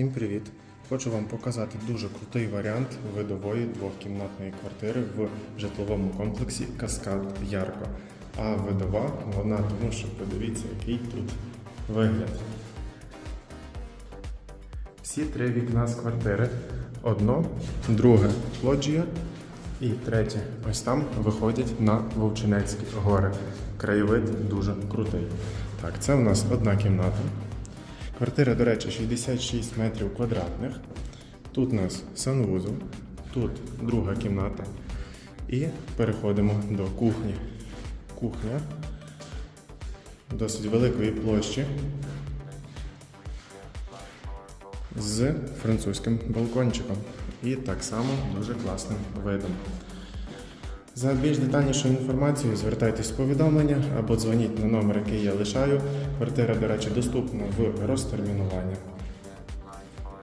Всім привіт! Хочу вам показати дуже крутий варіант видової двохкімнатної квартири в житловому комплексі Каскад Ярко. А видова вона тому, що подивіться, який тут вигляд. Всі три вікна з квартири. Одно, друге лоджія і третє. Ось там виходять на Вовчинецькі гори. Краєвид дуже крутий. Так, це у нас одна кімната. Квартира, до речі, 66 метрів квадратних. Тут у нас санвузол, тут друга кімната. І переходимо до кухні. Кухня досить великої площі з французьким балкончиком. І так само дуже класним видом. За більш детальнішою інформацією звертайтесь в повідомлення або дзвоніть на номер, який я лишаю. Квартира, до речі, доступна в розтермінування.